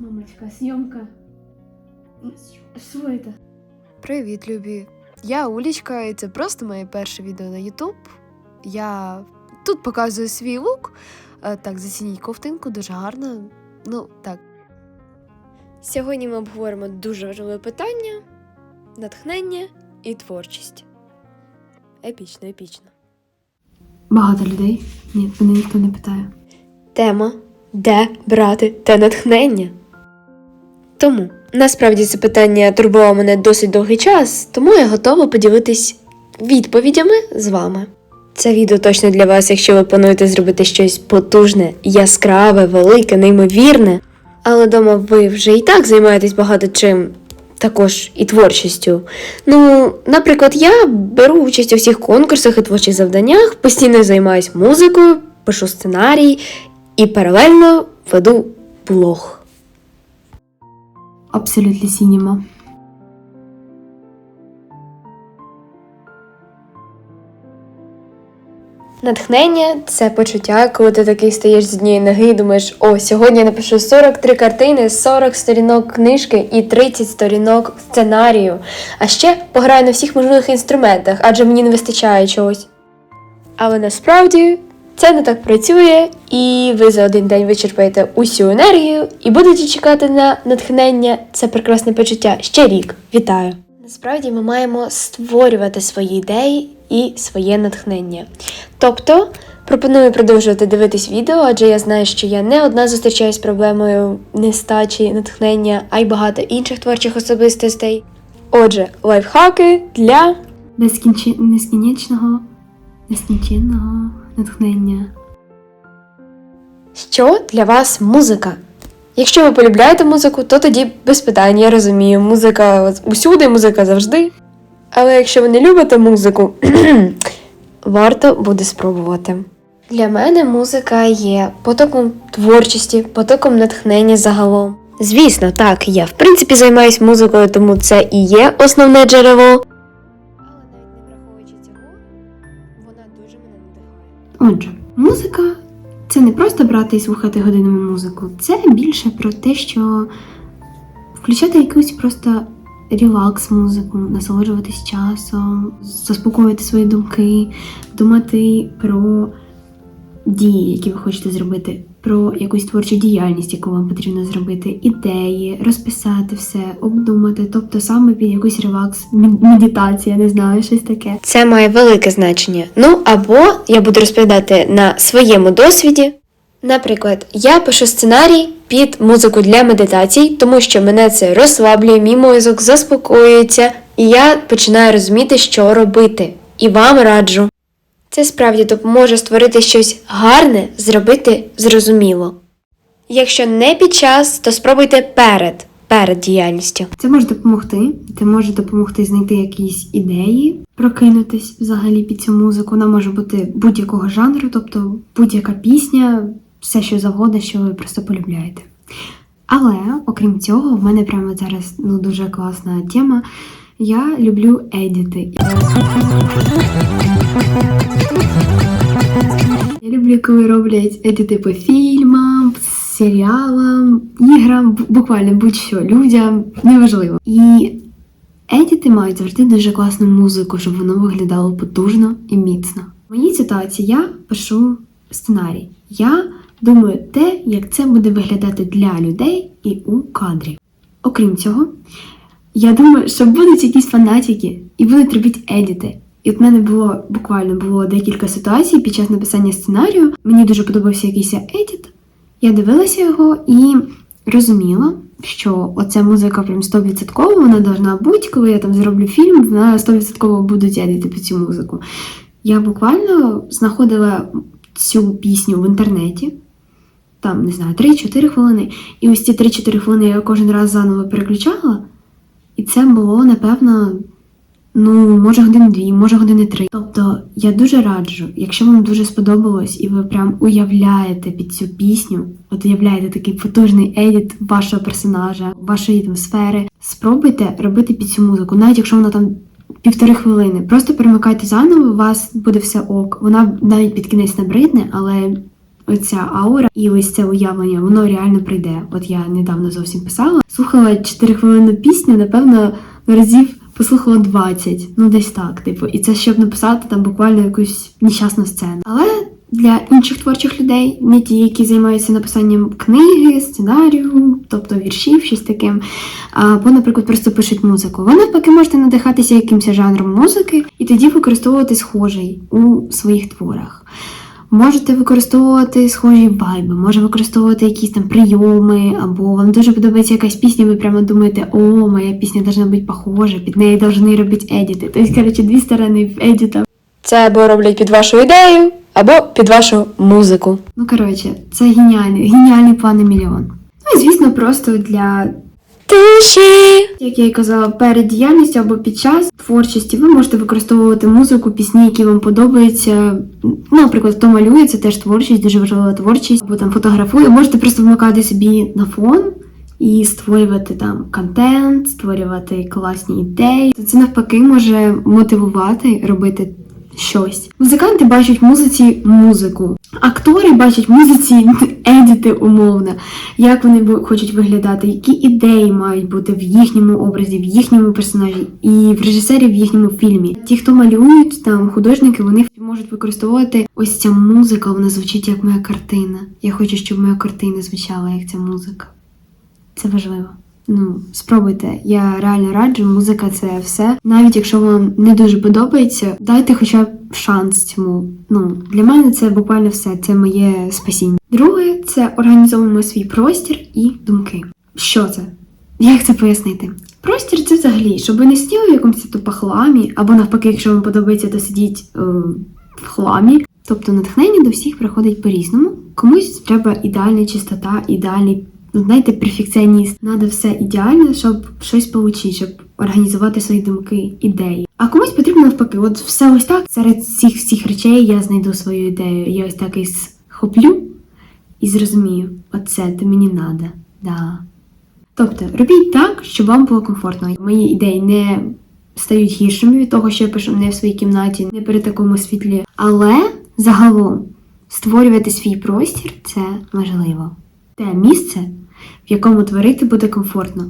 Мамочка, съемка. Что это? Привіт, любі! Я Улічка, і це просто моє перше відео на YouTube. Я тут показую свій лук. Е, Так, зацініть ковтинку, дуже гарна. Ну, так. Сьогодні ми обговоримо дуже важливе питання: натхнення і творчість. Епічно, епічно. Багато людей. Ні, мене ніхто не питає. Тема де брати те натхнення? Тому насправді це питання турбувало мене досить довгий час, тому я готова поділитись відповідями з вами. Це відео точно для вас, якщо ви плануєте зробити щось потужне, яскраве, велике, неймовірне. Але дома ви вже і так займаєтесь багато чим, також і творчістю. Ну, наприклад, я беру участь у всіх конкурсах і творчих завданнях, постійно займаюсь музикою, пишу сценарій і паралельно веду блог. Абсолютно сініма. Натхнення це почуття, коли ти такий стоїш з однієї ноги і думаєш, о, сьогодні я напишу 43 картини, 40 сторінок книжки і 30 сторінок сценарію. А ще пограю на всіх можливих інструментах, адже мені не вистачає чогось. Але насправді це не так працює, і ви за один день вичерпаєте усю енергію і будете чекати на натхнення. Це прекрасне почуття ще рік. Вітаю! Насправді ми маємо створювати свої ідеї і своє натхнення. Тобто пропоную продовжувати дивитись відео, адже я знаю, що я не одна зустрічаюсь з проблемою нестачі натхнення, а й багато інших творчих особистостей. Отже, лайфхаки для. Нескінченного, нескінченного натхнення. що для вас музика. Якщо ви полюбляєте музику, то тоді без питань, я розумію, музика усюди, музика завжди. Але якщо ви не любите музику, варто буде спробувати. Для мене музика є потоком творчості, потоком натхнення загалом. Звісно, так, я в принципі займаюсь музикою, тому це і є основне джерело. Отже, музика це не просто брати і слухати годинами музику, це більше про те, що включати якусь просто релакс музику, насолоджуватись часом, заспокоювати свої думки, думати про дії, які ви хочете зробити, про якусь творчу діяльність, яку вам потрібно зробити, ідеї, розписати все, обдумати, тобто саме під якийсь релакс, медитація, не знаю, щось таке. Це має велике значення. Ну або я буду розповідати на своєму досвіді. Наприклад, я пишу сценарій під музику для медитацій, тому що мене це розслаблює, мій мозок заспокоюється, і я починаю розуміти, що робити. І вам раджу. Це справді допоможе створити щось гарне, зробити зрозуміло. Якщо не під час, то спробуйте перед, перед діяльністю. Це може допомогти. Це може допомогти знайти якісь ідеї, прокинутись взагалі під цю музику. Вона може бути будь-якого жанру, тобто будь-яка пісня, все що завгодно, що ви просто полюбляєте. Але окрім цього, в мене прямо зараз ну дуже класна тема. Я люблю едіти. Я люблю, коли роблять едіти по фільмам, серіалам, іграм, буквально будь-що, людям, неважливо. І едіти мають завжди дуже класну музику, щоб воно виглядало потужно і міцно. В моїй ситуації я пишу сценарій. Я думаю те, як це буде виглядати для людей і у кадрі. Окрім цього, я думаю, що будуть якісь фанатики і будуть робити едіти. І от мене було буквально було декілька ситуацій під час написання сценарію. Мені дуже подобався якийсь едіт. Я дивилася його і розуміла, що оця музика прям 100% вона должна бути, коли я там зроблю фільм, вона 100% будуть едіти під цю музику. Я буквально знаходила цю пісню в інтернеті, там, не знаю, 3-4 хвилини. І ось ці 3-4 хвилини я кожен раз заново переключала. І це було, напевно, ну, може години дві, може години три. Тобто я дуже раджу, якщо вам дуже сподобалось і ви прям уявляєте під цю пісню, от уявляєте такий потужний едіт вашого персонажа, вашої там сфери, спробуйте робити під цю музику, навіть якщо вона там півтори хвилини. Просто перемикайте заново, у вас буде все ок. Вона навіть під кінець набридне, але оця аура і ось це уявлення, воно реально прийде. От я недавно зовсім писала, слухала 4 хвилини пісню, напевно, разів послухала 20, ну десь так, типу, і це щоб написати там буквально якусь нещасну сцену. Але для інших творчих людей, не ті, які займаються написанням книги, сценарію, тобто віршів, щось таким, або, наприклад, просто пишуть музику. Ви навпаки можете надихатися якимось жанром музики і тоді використовувати схожий у своїх творах. Можете використовувати схожі вайби, може використовувати якісь там прийоми, або вам дуже подобається якась пісня, ви прямо думаєте, о, моя пісня должна бути похожа, під неї повинні робити едіти. Тобто, коротше, дві сторони в едітах. Це або роблять під вашу ідею, або під вашу музику. Ну, коротше, це геніальний, геніальний план на мільйон. Ну і звісно, просто для Тиші. Як я і казала, перед діяльністю або під час творчості ви можете використовувати музику, пісні, які вам подобаються. Наприклад, хто малює, це теж творчість, дуже важлива творчість, або там фотографує. Можете просто вмикати собі на фон і створювати там контент, створювати класні ідеї. Це навпаки може мотивувати робити щось. Музиканти бачать музиці музику. Актори бачать музиці едіти умовно, як вони хочуть виглядати, які ідеї мають бути в їхньому образі, в їхньому персонажі і в режисері в їхньому фільмі. Ті, хто малюють, там художники, вони можуть використовувати ось ця музика, вона звучить як моя картина. Я хочу, щоб моя картина звучала як ця музика. Це важливо. Ну, спробуйте. Я реально раджу, музика це все. Навіть якщо вам не дуже подобається, дайте хоча б шанс цьому. Ну, для мене це буквально все. Це моє спасіння. Друге, це організовуємо свій простір і думки. Що це? Як це пояснити? Простір це взагалі, щоб ви не сиділи в якомусь тупо хламі, або навпаки, якщо вам подобається, то сидіть е, в хламі. Тобто натхнення до всіх приходить по-різному. Комусь треба ідеальна чистота, ідеальний, ну, знаєте, перфекціоніст. Надо все ідеально, щоб щось получити, щоб організувати свої думки, ідеї. А комусь потрібно навпаки, от все ось так. Серед цих всіх речей я знайду свою ідею. Я ось так і схоплю і зрозумію, оце то мені надо. Да. Тобто, робіть так, щоб вам було комфортно. Мої ідеї не стають гіршими від того, що я пишу не в своїй кімнаті, не при такому світлі. Але загалом створювати свій простір це важливо. Те місце, в якому творити буде комфортно,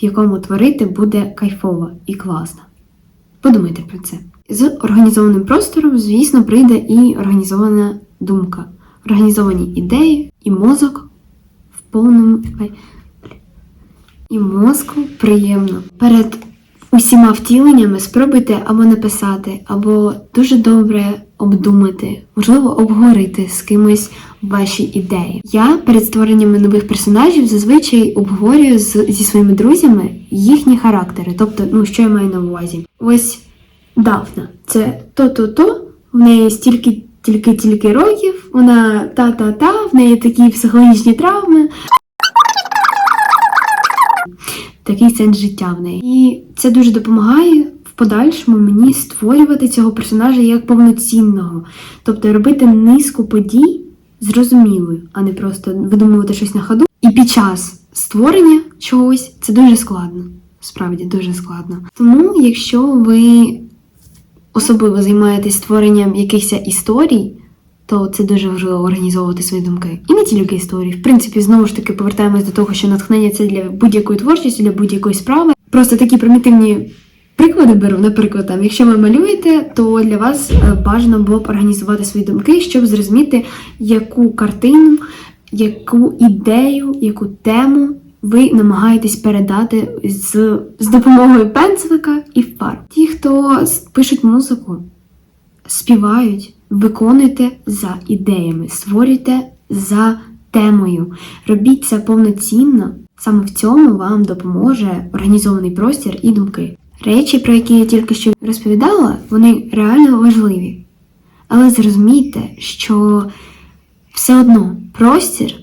в якому творити буде кайфово і класно. Подумайте про це. З організованим простором, звісно, прийде і організована думка, організовані ідеї і мозок в повному і мозку приємно. Перед усіма втіленнями спробуйте або написати, або дуже добре обдумати, можливо, обговорити з кимось ваші ідеї. Я перед створенням нових персонажів зазвичай обговорюю з, зі своїми друзями їхні характери. Тобто, ну що я маю на увазі? Ось Дафна, це то-то-то, в неї стільки. Тільки-тільки років, вона та-та-та, в неї такі психологічні травми, такий сенс життя в неї. І це дуже допомагає в подальшому мені створювати цього персонажа як повноцінного, тобто робити низку подій зрозумілою, а не просто видумувати щось на ходу. І під час створення чогось це дуже складно. Справді дуже складно. Тому, якщо ви особливо займаєтесь створенням якихось історій, то це дуже важливо організовувати свої думки. І не тільки історії. В принципі, знову ж таки повертаємось до того, що натхнення це для будь-якої творчості, для будь-якої справи. Просто такі примітивні приклади беру. Наприклад, там, якщо ви малюєте, то для вас е, бажано було б організувати свої думки, щоб зрозуміти, яку картину, яку ідею, яку тему ви намагаєтесь передати з, з допомогою пензлика і фарб. Ті, хто пишуть музику, співають, виконуйте за ідеями, створюйте за темою. Робіть це повноцінно. Саме в цьому вам допоможе організований простір і думки. Речі, про які я тільки що розповідала, вони реально важливі. Але зрозумійте, що все одно простір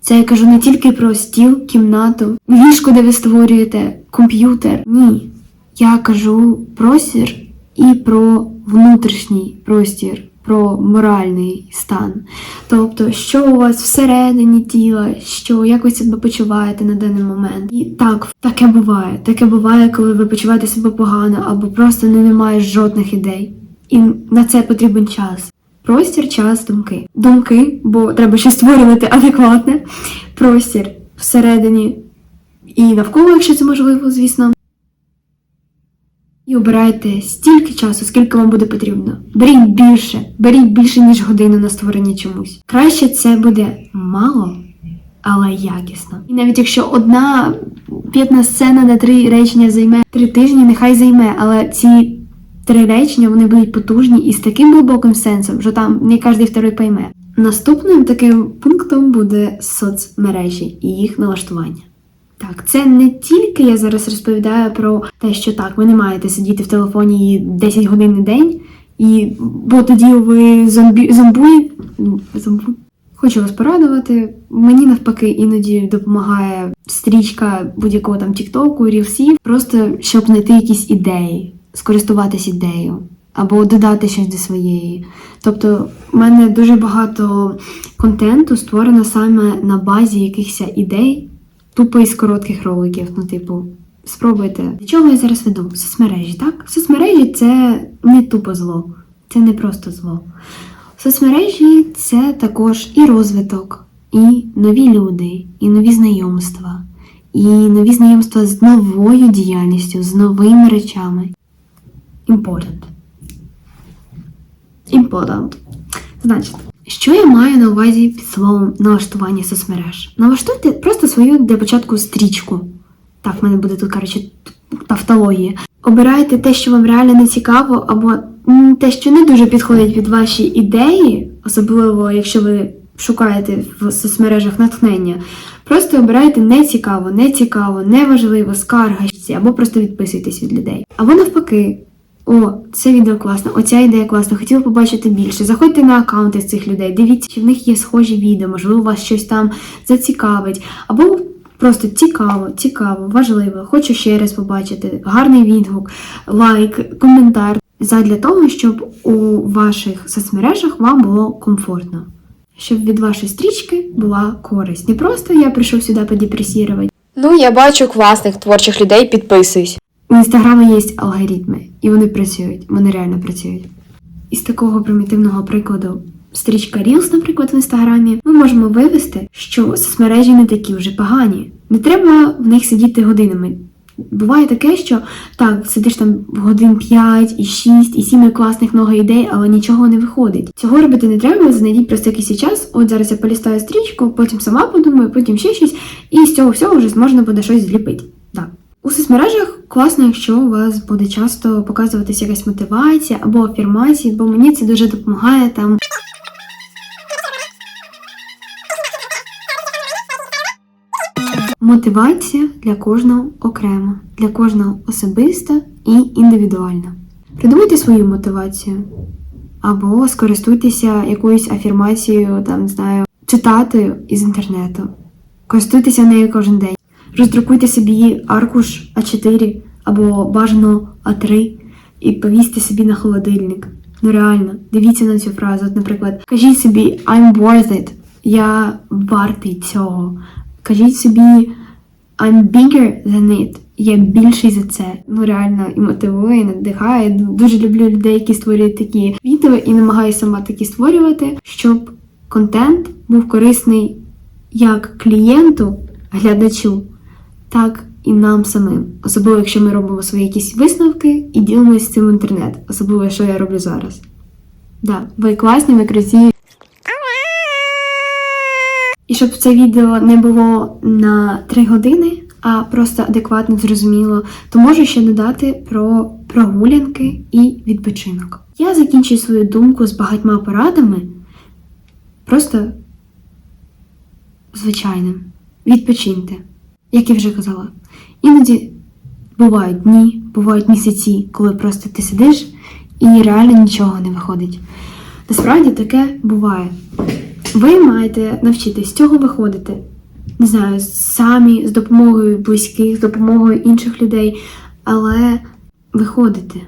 це я кажу не тільки про стіл, кімнату, ліжко, де ви створюєте, комп'ютер. Ні. Я кажу простір і про внутрішній простір, про моральний стан. Тобто, що у вас всередині тіла, що як ви себе почуваєте на даний момент. І так, таке буває. Таке буває, коли ви почуваєте себе погано або просто не немає жодних ідей. І на це потрібен час. Простір, час, думки. Думки, бо треба щось створювати адекватне. Простір всередині і навколо, якщо це можливо, звісно. І обирайте стільки часу, скільки вам буде потрібно. Беріть більше, беріть більше, ніж годину на створення чомусь. Краще це буде мало, але якісно. І навіть якщо одна п'ятна сцена на три речення займе три тижні, нехай займе, але ці три речення вони будуть потужні і з таким глибоким сенсом, що там не кожен второй пойме. Наступним таким пунктом буде соцмережі і їх налаштування. Так, це не тільки я зараз розповідаю про те, що так, ви не маєте сидіти в телефоні 10 годин на день, і бо тоді ви зомбі зомбує. зомбу. Хочу вас порадувати. Мені навпаки іноді допомагає стрічка будь-якого там тіктоку, рілсів, просто щоб знайти якісь ідеї, скористуватись ідеєю або додати щось до своєї. Тобто, в мене дуже багато контенту створено саме на базі якихось ідей, тупо із коротких роликів. Ну, типу, спробуйте. До чого я зараз веду? Соцмережі, так? Соцмережі це не тупо зло, це не просто зло. Соцмережі це також і розвиток, і нові люди, і нові знайомства, і нові знайомства з новою діяльністю, з новими речами. Important. Important. Значить, що я маю на увазі під словом налаштування соцмереж? Налаштуйте просто свою для початку стрічку. Так, в мене буде тут, коротше, тавтологія. Обирайте те, що вам реально не цікаво, або те, що не дуже підходить під ваші ідеї, особливо якщо ви шукаєте в соцмережах натхнення. Просто обирайте не цікаво, не цікаво, неважливо, скарга або просто відписуйтесь від людей. Або навпаки, о, це відео класно, оця ідея класна, хотіла побачити більше. Заходьте на аккаунти з цих людей, дивіться, чи в них є схожі відео, можливо, вас щось там зацікавить. Або просто цікаво, цікаво, важливо, хочу ще раз побачити. Гарний відгук, лайк, коментар. Задля того, щоб у ваших соцмережах вам було комфортно. Щоб від вашої стрічки була користь. Не просто я прийшов сюди подепресірувати. Ну, я бачу класних творчих людей, підписуюсь. У інстаграмі є алгоритми, і вони працюють, вони реально працюють. Із такого примітивного прикладу, стрічка Reels, наприклад, в інстаграмі, ми можемо вивести, що соцмережі не такі вже погані. Не треба в них сидіти годинами. Буває таке, що так, сидиш там годин 5, і 6, і 7 класних много ідей, але нічого не виходить. Цього робити не треба, знайдіть просто якийсь час. От зараз я полістаю стрічку, потім сама подумаю, потім ще щось, і з цього всього вже можна буде щось зліпити. Так. У соцмережах класно, якщо у вас буде часто показуватися якась мотивація або афірмації, бо мені це дуже допомагає там. Мотивація для кожного окремо, для кожного особиста і індивідуальна. Придумайте свою мотивацію або скористуйтеся якоюсь афірмацією, там знаю, читати із інтернету. Користуйтеся нею кожен день. Роздрукуйте собі аркуш А4 або бажано А3 і повісьте собі на холодильник. Ну реально, дивіться на цю фразу. От, наприклад, кажіть собі I'm worth it. Я вартий цього. Кажіть собі I'm bigger than it. Я більший за це. Ну реально і мотивує, і надихає. Дуже люблю людей, які створюють такі відео і намагаюся сама такі створювати, щоб контент був корисний як клієнту, глядачу, так і нам самим. Особливо, якщо ми робимо свої якісь висновки і ділимося цим в інтернет. Особливо, що я роблю зараз. Да, ви класні, ви красиві. І щоб це відео не було на 3 години, а просто адекватно зрозуміло, то можу ще додати про прогулянки і відпочинок. Я закінчую свою думку з багатьма порадами. Просто звичайним. Відпочиньте, як я вже казала. Іноді бувають дні, бувають місяці, коли просто ти сидиш і реально нічого не виходить. Насправді таке буває. Ви маєте навчитись з цього виходити. Не знаю, самі з допомогою близьких, з допомогою інших людей, але виходити.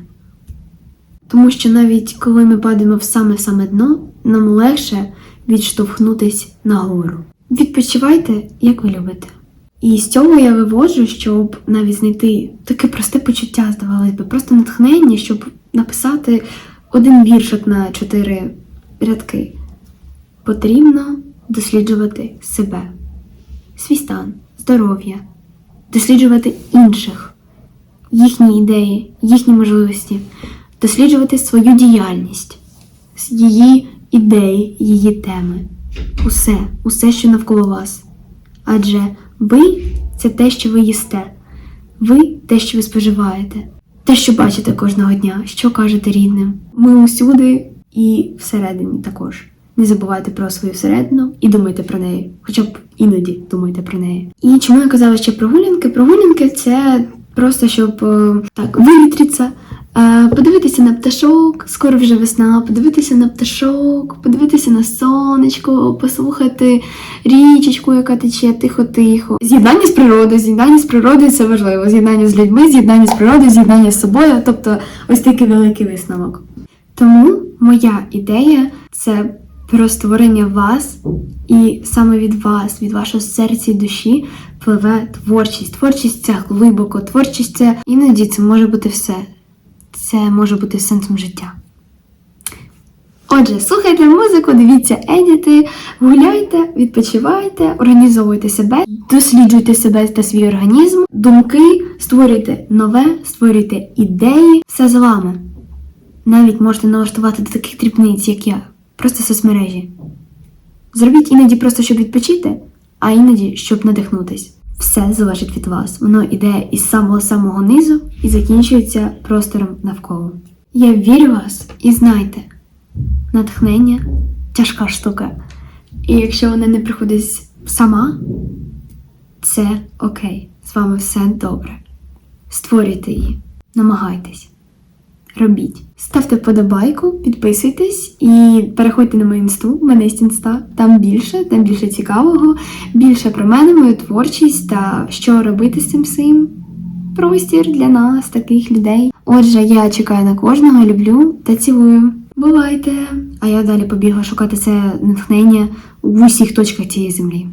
Тому що навіть коли ми падаємо в саме-саме дно, нам легше відштовхнутись нагору. Відпочивайте, як ви любите. І з цього я виводжу, щоб навіть знайти таке просте почуття, здавалось би, просто натхнення, щоб написати один віршик на чотири рядки. Потрібно досліджувати себе, свій стан, здоров'я, досліджувати інших, їхні ідеї, їхні можливості, досліджувати свою діяльність, її ідеї, її теми. Усе, усе, що навколо вас. Адже ви це те, що ви їсте, ви те, що ви споживаєте, те, що бачите кожного дня, що кажете рідним. Ми усюди і всередині також. Не забувайте про свою всередину і думайте про неї, хоча б іноді думайте про неї. І чому я казала ще прогулянки? Прогулянки це просто щоб е, так вивітритися, подивитися на пташок, скоро вже весна, подивитися на пташок, подивитися на сонечко, послухати річечку, яка тече тихо-тихо. З'єднання з природою, з'єднання з природою це важливо. З'єднання з людьми, з'єднання з природою, з'єднання з собою. Тобто ось такий великий висновок. Тому моя ідея це про створення вас, і саме від вас, від вашого серця і душі пливе творчість. Творчість це глибоко, творчість це іноді це може бути все. Це може бути сенсом життя. Отже, слухайте музику, дивіться едіти, гуляйте, відпочивайте, організовуйте себе, досліджуйте себе та свій організм, думки, створюйте нове, створюйте ідеї, все з вами. Навіть можете налаштувати до таких дрібниць, як я, просто соцмережі. Зробіть іноді просто, щоб відпочити, а іноді, щоб надихнутись. Все залежить від вас. Воно йде із самого самого низу і закінчується простором навколо. Я вірю вас і знайте, натхнення тяжка штука. І якщо вона не приходить сама, це окей. З вами все добре. Створюйте її, намагайтесь. Робіть. Ставте вподобайку, підписуйтесь і переходьте на мою інсту, в мене інста. Там більше, там більше цікавого, більше про мене, мою творчість та що робити з цим всім. Простір для нас, таких людей. Отже, я чекаю на кожного, люблю та цілую. Бувайте! А я далі побігла шукати це натхнення в усіх точках цієї землі.